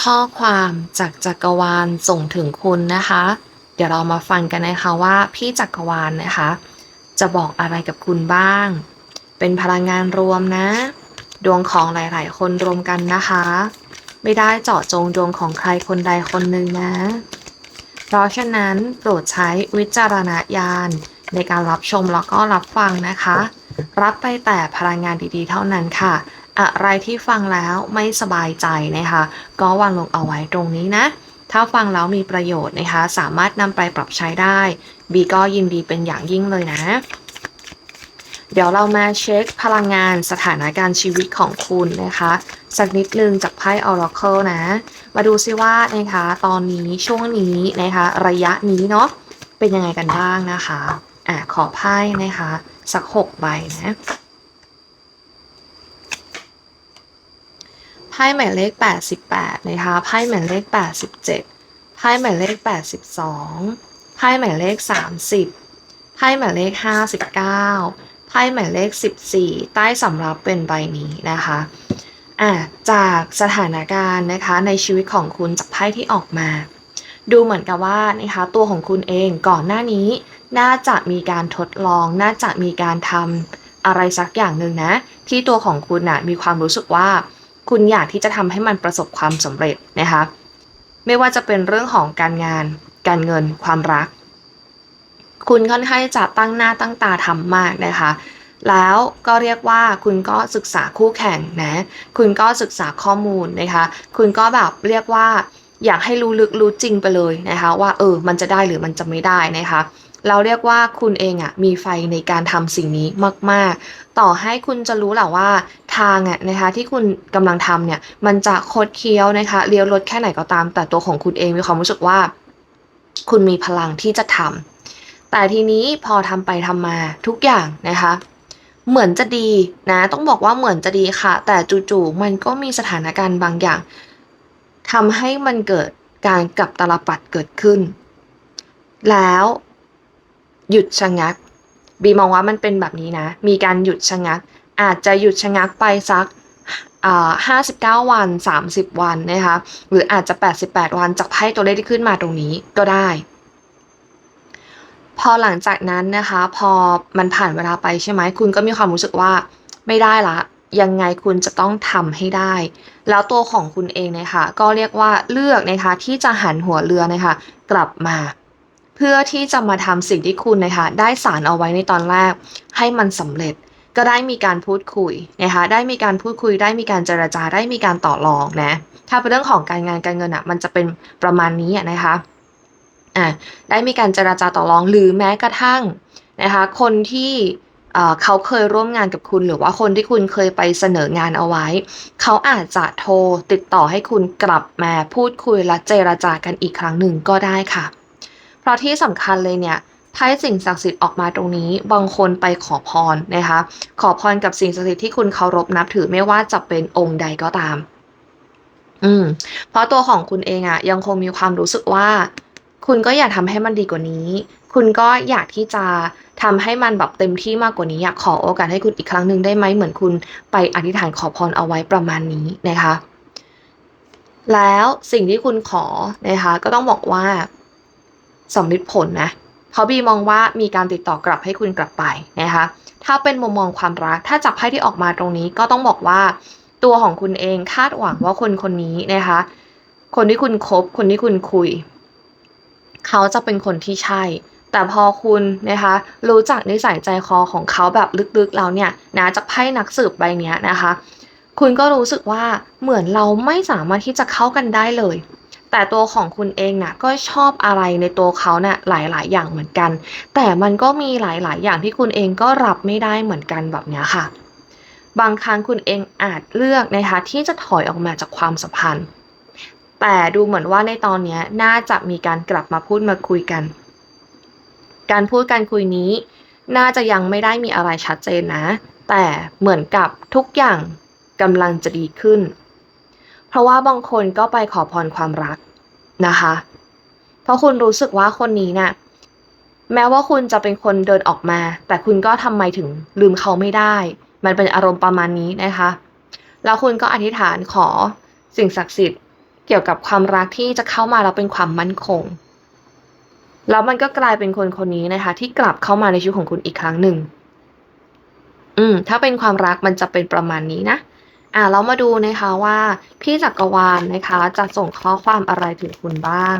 ข้อความจากจักรวาลส่งถึงคุณนะคะ เดี๋ยวเรามาฟังกันนะคะว่าพี่จักรวาลนะคะ จะบอกอะไรกับคุณบ้าง เป็นพลังงานรวมนะ ดวงของหลาย ๆ คนรวมกันนะคะ ไม่ได้เจาะจงดวงของใครคนใดคนหนึ่งนะ เพราะฉะนั้นโปรดใช้วิจารณญาณในการรับชมแล้วก็รับฟังนะคะ รับไปแต่พลังงานดี ๆ เท่านั้นค่ะ อะไรที่ฟังแล้วไม่สบายใจนะคะ ก็วางลงเอาไว้ตรงนี้นะ ถ้าฟังแล้วมีประโยชน์นะคะ สามารถนำไปปรับใช้ได้ บีก็ยินดีเป็นอย่างยิ่งเลยนะ เดี๋ยวเรามาเช็คพลังงานสถานการณ์ชีวิตของคุณนะคะ สักนิดนึงจากไพ่ Oracle นะ มาดูซิว่านะคะ ตอนนี้ช่วงนี้นะคะ ระยะนี้เนาะเป็นยังไงกันบ้างนะคะอะขอไพ่นะคะ สักหกใบนะ ไพ่หมายเลข 88 นะคะไพ่หมายเลข 87ไพ่หมายเลข 82ไพ่หมายเลข 30ไพ่หมายเลข 59ไพ่หมายเลข 14 ใต้สำรับเป็นใบนี้นะคะอะจากสถานการณ์นะคะในชีวิตของคุณจากไพ่ที่ออกมาดูเหมือนกับว่านะคะตัวของคุณเองก่อนหน้านี้ น่าจะมีการทดลอง น่าจะมีการทำอะไรสักอย่างหนึ่งนะ ที่ตัวของคุณนะ่ะมีความรู้สึกว่า คุณอยากที่จะทำให้มันประสบความสำเร็จนะคะ ไม่ว่าจะเป็นเรื่องของการงาน การเงิน ความรัก คุณค่อนข้างจะตั้งหน้าตั้งตาทำมากนะคะ แล้วก็เรียกว่าคุณก็ศึกษาคู่แข่งนะ คุณก็ศึกษาข้อมูลนะคะ คุณก็แบบเรียกว่าอยากให้รู้ลึกรู้จริงไปเลยนะคะ ว่าเออมันจะได้หรือมันจะไม่ได้นะคะ เราเรียกว่าคุณเองอะ่ะมีไฟในการทำสิ่งนี้มาก ๆ ต่อให้คุณจะรู้แหละว่าทางอะนะคะที่คุณกำลังทำเนี่ยมันจะคดเคี้ยวนะคะเลี้ยวรถแค่ไหนก็ตาม แต่ตัวของคุณเองมีความรู้สึกว่า คุณมีพลังที่จะทำแต่ทีนี้พอทำไปทำมาทุกอย่างนะคะเหมือนจะดีนะ ต้องบอกว่าเหมือนจะดีค่ะ แต่จู่ๆมันก็มีสถานการณ์บางอย่างทำให้มันเกิดการกลับตลปัดเกิดขึ้น แล้ว หยุดชะงัก บีมองว่ามันเป็นแบบนี้นะ มีการหยุดชะงัก อาจจะหยุดชะงักไปสักห้าสิบเก้าวันสามสิบวันนะคะ หรืออาจจะแปดสิบแปดวันจากไพ่ตัวเลขที่ขึ้นมาตรงนี้ก็ได้ พอหลังจากนั้นนะคะ พอมันผ่านเวลาไปใช่ไหมคุณก็มีความรู้สึกว่าไม่ได้ละยังไงคุณจะต้องทำให้ได้ แล้วตัวของคุณเองนะคะก็เรียกว่าเลือกนะคะที่จะหันหัวเรือนะคะกลับมา เพื่อที่จะมาทำสิ่งที่คุณนะคะได้สารเอาไว้ในตอนแรก ให้มันสำเร็จก็ได้มีการพูดคุยนะคะได้มีการพูดคุย ได้มีการเจรจาได้มีการต่อรองนะถ้าเป็นเรื่องของการงานการเงินอะ่ะมันจะเป็นประมาณนี้นะคะอ่าได้มีการเจรจาต่อรองหรือแม้กระทั่งนะคะคนที่เขาเคยร่วมงานกับคุณหรือว่าคนที่คุณเคยไปเสนองานเอาไว้ เขาอาจจะโทรติดต่อให้คุณกลับมาพูดคุยและเจรจากันอีกครั้งหนึ่งก็ได้ค่ะ เพราะที่สำคัญเลยเนี่ยไพ่สิ่งศักดิ์สิทธิ์ออกมาตรงนี้ บางคนไปขอพรนะคะ ขอพรกับสิ่งศักดิ์สิทธิ์ที่คุณเคารพนับถือไม่ว่าจะเป็นองค์ใดก็ตาม อืม เพราะตัวของคุณเองอะยังคงมีความรู้สึกว่า คุณก็อยากทำให้มันดีกว่านี้ คุณก็อยากที่จะทำให้มันแบบเต็มที่มากกว่านี้อยากขอโอกาสให้คุณอีกครั้งหนึ่งได้ไหมเหมือนคุณไปอธิษฐานขอพรเอาไว้ประมาณนี้นะคะ แล้วสิ่งที่คุณขอนะคะ ก็ต้องบอกว่า สำลิดผลนะเพราะบีมองว่ามีการติดต่อกลับให้คุณกลับไปนะคะถ้าเป็นมุมมองความรัก ถ้าจับไพ่ที่ออกมาตรงนี้ก็ต้องบอกว่า ตัวของคุณเองคาดหวังว่าคนคนนี้นะคะ คนที่คุณคบคนที่คุณคุย เขาจะเป็นคนที่ใช่ แต่พอคุณนะคะ รู้จักนิสัยใจคอของเขาแบบลึกๆแล้วเนี่ยนะจากไพ่นักสืบใบนี้นะคะ คุณก็รู้สึกว่าเหมือนเราไม่สามารถที่จะเข้ากันได้เลย แต่ตัวของคุณเองนะ่ะก็ชอบอะไรในตัวเขานะ่ะหลายๆ อย่างเหมือนกัน แต่มันก็มีหลายๆ อย่างที่คุณเองก็รับไม่ได้เหมือนกันแบบนี้ค่ะ บางครั้งคุณเองอาจเลือกนะคะที่จะถอยออกมาจากความสัมพันธ์ แต่ดูเหมือนว่าในตอนนี้น่าจะมีการกลับมาพูดมาคุยกัน การพูดการคุยนี้ น่าจะยังไม่ได้มีอะไรชัดเจนนะ แต่เหมือนกับทุกอย่างกำลังจะดีขึ้น เพราะว่าบางคนก็ไปขอพรความรักนะคะ เพราะคุณรู้สึกว่าคนนี้เนะ่ยแม้ว่าคุณจะเป็นคนเดินออกมา แต่คุณก็ทำไมถึงลืมเขาไม่ได้ มันเป็นอารมณ์ประมาณนี้นะคะ แล้วคุณก็อธิษฐานขอสิ่งศักดิ์สิทธิ์ที่กี่ยวกับความรักที่จะเข้ามาแล้วเป็นความมั่นคง แล้วมันก็กลายเป็นคนคนนี้นะคะ ที่กลับเข้ามาในชีวิตของคุณอีกครั้งหนึ่ง อืม ถ้าเป็นความรักมันจะเป็นประมาณนี้นะ อ่าเรามาดูนะคะว่าพี่จักรวาลนะคะ จะส่งข้อความอะไรถึงคุณบ้าง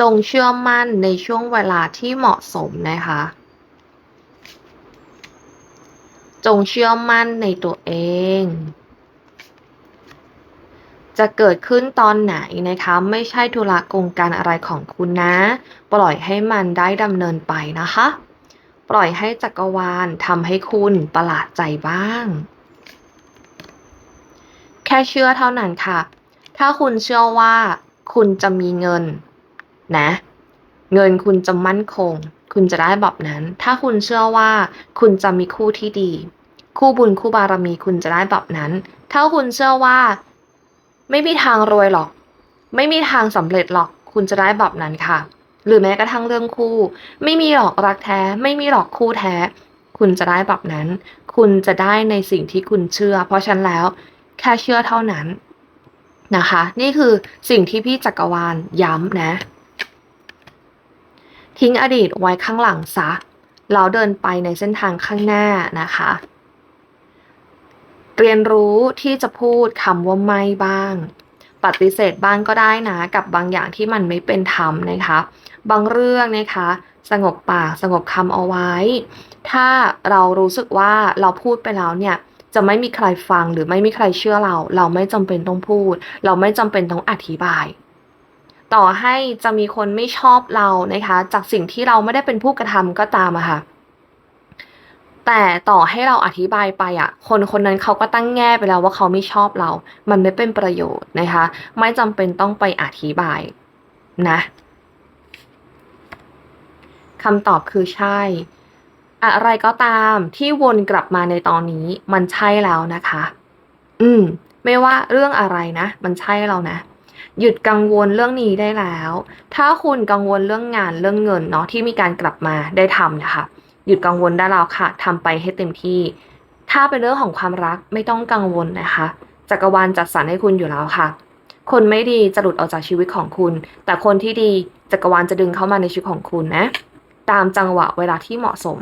จงเชื่อมั่นในช่วงเวลาที่เหมาะสมนะคะ จงเชื่อมั่นในตัวเอง จะเกิดขึ้นตอนไหนนะคะ ไม่ใช่ธุระกงการอะไรของคุณนะ ปล่อยให้มันได้ดำเนินไปนะคะ ปล่อยให้จักรวาลทำให้คุณประหลาดใจบ้าง แค่เชื่อเท่านั้นค่ะ ถ้าคุณเชื่อว่าคุณจะมีเงินนะ เงินคุณจะมั่นคง คุณจะได้แบบนั้น ถ้าคุณเชื่อว่าคุณจะมีคู่ที่ดี คู่บุญคู่บารมีคุณจะได้แบบนั้น ถ้าคุณเชื่อว่า ไม่มีทางรวยหรอก ไม่มีทางสำเร็จหรอก คุณจะได้แบบนั้นค่ะ หรือแม้กระทั่งเรื่องคู่ ไม่มีหรอกรักแท้ ไม่มีหรอกคู่แท้ คุณจะได้แบบนั้น คุณจะได้ในสิ่งที่คุณเชื่อ เพราะฉันแล้ว แค่เชื่อเท่านั้นนะคะ นี่คือสิ่งที่พี่จักรวาลย้ำนะ ทิ้งอดีตไว้ข้างหลังซะเราเดินไปในเส้นทางข้างหน้านะคะ เรียนรู้ที่จะพูดคำว่าไม่บ้าง ปฏิเสธบ้างก็ได้นะกับบางอย่างที่มันไม่เป็นธรรมนะคะ บางเรื่องนะคะ สงบปากสงบคำเอาไว้ ถ้าเรารู้สึกว่าเราพูดไปแล้วเนี่ยจะไม่มีใครฟังหรือไม่มีใครเชื่อเรา เราไม่จำเป็นต้องพูด เราไม่จำเป็นต้องอธิบาย ต่อให้จะมีคนไม่ชอบเรานะคะ จากสิ่งที่เราไม่ได้เป็นผู้กระทำก็ตามอะค่ะ แต่ต่อให้เราอธิบายไปอะคนคนนั้นเขาก็ตั้งแง่ไปแล้วว่าเขาไม่ชอบเรา มันไม่เป็นประโยชน์นะคะ ไม่จำเป็นต้องไปอธิบายนะคำตอบคือใช่ อะไรก็ตามที่วนกลับมาในตอนนี้มันใช่แล้วนะคะ อืม ไม่ว่าเรื่องอะไรนะ มันใช่แล้วนะ หยุดกังวลเรื่องนี้ได้แล้ว ถ้าคุณกังวลเรื่องงานเรื่องเงินเนาะที่มีการกลับมาได้ทำนะคะ หยุดกังวลได้แล้วค่ะทำไปให้เต็มที่ ถ้าเป็นเรื่องของความรักไม่ต้องกังวลนะคะ จักรวาลจัดสรรให้คุณอยู่แล้วค่ะ คนไม่ดีจะหลุดออกจากชีวิตของคุณ แต่คนที่ดีจักรวาลจะดึงเข้ามาในชีวิตของคุณนะ ตามจังหวะเวลาที่เหมาะสม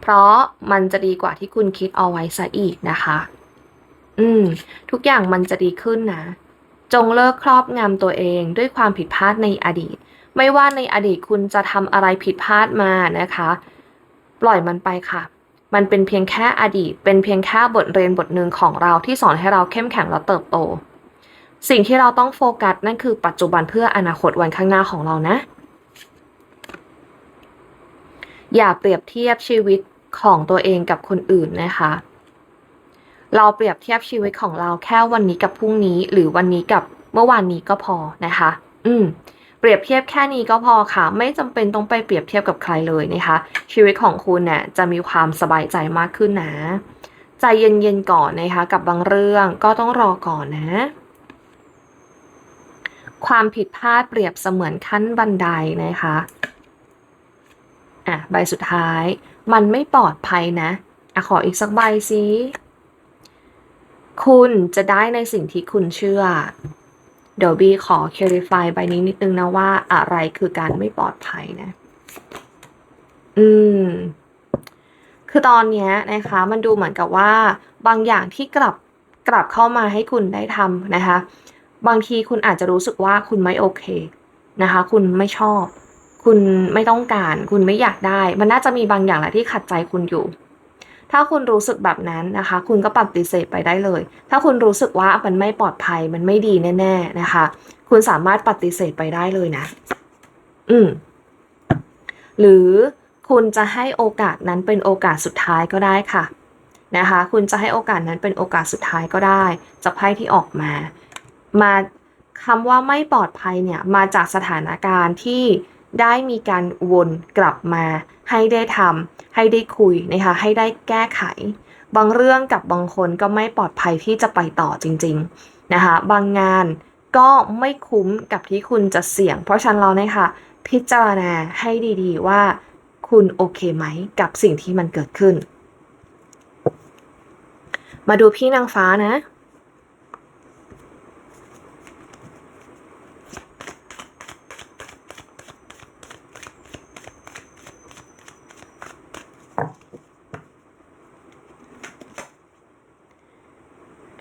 เพราะมันจะดีกว่าที่คุณคิดเอาไว้ซะอีกนะคะ อืม ทุกอย่างมันจะดีขึ้นนะ จงเลิกครอบงำตัวเองด้วยความผิดพลาดในอดีต ไม่ว่าในอดีตคุณจะทำอะไรผิดพลาดมานะคะ ปล่อยมันไปค่ะ มันเป็นเพียงแค่อดีต เป็นเพียงแค่บทเรียนบทหนึ่งของเราที่สอนให้เราเข้มแข็งและเติบโต สิ่งที่เราต้องโฟกัสนั่นคือปัจจุบันเพื่ออนาคตวันข้างหน้าของเรานะ อย่าเปรียบเทียบชีวิตของตัวเองกับคนอื่นนะคะ เราเปรียบเทียบชีวิตของเราแค่วันนี้กับพรุ่งนี้ หรือวันนี้กับเมื่อวานนี้ก็พอนะคะ อืม เปรียบเทียบแค่นี้ก็พอค่ะ ไม่จำเป็นต้องไปเปรียบเทียบกับใครเลยนะคะ ชีวิตของคุณเนี่ยจะมีความสบายใจมากขึ้นนะ ใจเย็นๆก่อนนะคะ กับบางเรื่องก็ต้องรอก่อนนะ ความผิดพลาดเปรียบเสมือนขั้นบันไดนะคะอะใบสุดท้าย มันไม่ปลอดภัยนะอะขออีกสักใบสิคุณจะได้ในสิ่งที่คุณเชื่อ เดี๋ยวบีขอ clarify ใบนี้นิดนึงนะว่าอะไรคือการไม่ปลอดภัยนะ อืม คือตอนเนี้ยนะคะ มันดูเหมือนกับว่า บางอย่างที่กลับกลับเข้ามาให้คุณได้ทำนะคะ บางทีคุณอาจจะรู้สึกว่าคุณไม่โอเคนะคะ คุณไม่ชอบ คุณไม่ต้องการ คุณไม่อยากได้ มันน่าจะมีบางอย่างแหละที่ขัดใจคุณอยู่ ถ้าคุณรู้สึกแบบนั้นนะคะ คุณก็ปฏิเสธไปได้เลย ถ้าคุณรู้สึกว่ามันไม่ปลอดภัยมันไม่ดีแน่ ๆนะคะ คุณสามารถปฏิเสธไปได้เลยนะ อืม หรือคุณจะให้โอกาสนั้นเป็นโอกาสสุดท้ายก็ได้ค่ะนะคะ คุณจะให้โอกาสนั้นเป็นโอกาสสุดท้ายก็ได้จากไพ่ที่ออกมา มาคำว่าไม่ปลอดภัยเนี่ย มาจากสถานการณ์ที่ ได้มีการวนกลับมา ให้ได้ทำให้ได้คุยนะคะให้ได้แก้ไข บางเรื่องกับบางคนก็ไม่ปลอดภัยที่จะไปต่อจริงๆนะคะบางงานก็ไม่คุ้มกับที่คุณจะเสี่ยง เพราะฉะนั้นเราเนี่ยค่ะพิจารณาให้ดีๆว่าคุณโอเคไหมกับสิ่งที่มันเกิดขึ้น มาดูพี่นางฟ้านะ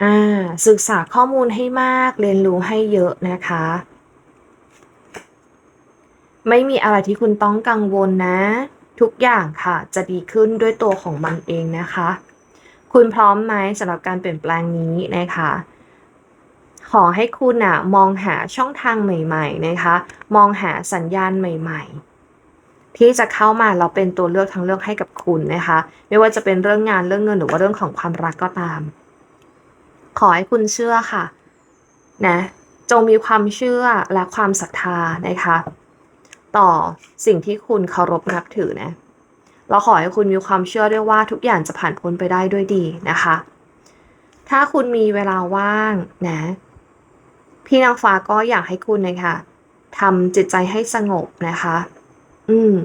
อ่า ศึกษาข้อมูลให้มากเรียนรู้ให้เยอะนะคะ ไม่มีอะไรที่คุณต้องกังวลนะ ทุกอย่างค่ะ จะดีขึ้นด้วยตัวของมันเองนะคะ คุณพร้อมไหมสำหรับการเปลี่ยนแปลงนี้นะคะขอให้คุณอะมองหาช่องทางใหม่ๆนะคะ มองหาสัญญาณใหม่ ๆ ที่จะเข้ามาเราเป็นตัวเลือกทางเลือกให้กับคุณนะคะ ไม่ว่าจะเป็นเรื่องงานเรื่องเงินหรือว่าเรื่องของความรักก็ตาม ขอให้คุณเชื่อค่ะนะจงมีความเชื่อและความศรัทธานะคะ ต่อสิ่งที่คุณเคารพนับถือนะเราขอให้คุณมีความเชื่อด้วยว่าทุกอย่างจะผ่านพ้นไปได้ด้วยดีนะคะ ถ้าคุณมีเวลาว่างนะ พี่นางฟ้าก็อยากให้คุณนะคะทำจิตใจให้สงบนะคะ อืม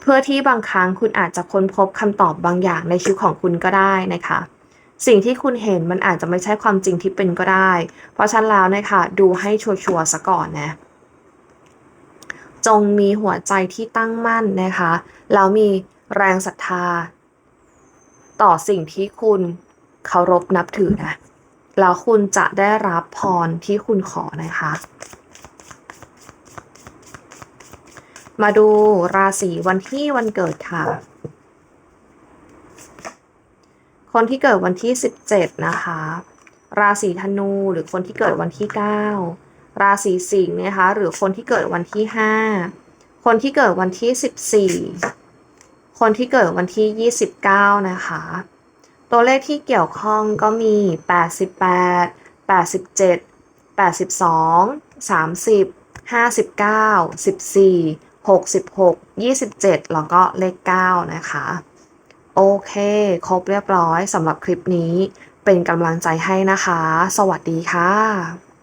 เพื่อที่บางครั้งคุณอาจจะค้นพบคำตอบบางอย่างในชีวิตของคุณก็ได้นะคะ สิ่งที่คุณเห็นมันอาจจะไม่ใช่ความจริงที่เป็นก็ได้ เพราะฉะนั้นแล้วนะคะดูให้ชัวร์ๆซะก่อนนะจงมีหัวใจที่ตั้งมั่นนะคะแล้วมีแรงศรัทธา ต่อสิ่งที่คุณเคารพนับถือนะแล้วคุณจะได้รับพรที่คุณขอนะคะ มาดูราศีวันที่วันเกิดค่ะ คนที่เกิดวันที่ 17 นะคะ ราศีธนูหรือคนที่เกิดวันที่ 9 ราศีสิงห์นะคะหรือคนที่เกิดวันที่ 5 คนที่เกิดวันที่ 14 คนที่เกิดวันที่ 29 นะคะ ตัวเลขที่เกี่ยวข้องก็มี 88 87 82 30 59 14 66 27 แล้วก็เลข 9 นะคะ โอเค ครบเรียบร้อยสำหรับคลิปนี้ เป็นกำลังใจให้นะคะ สวัสดีค่ะ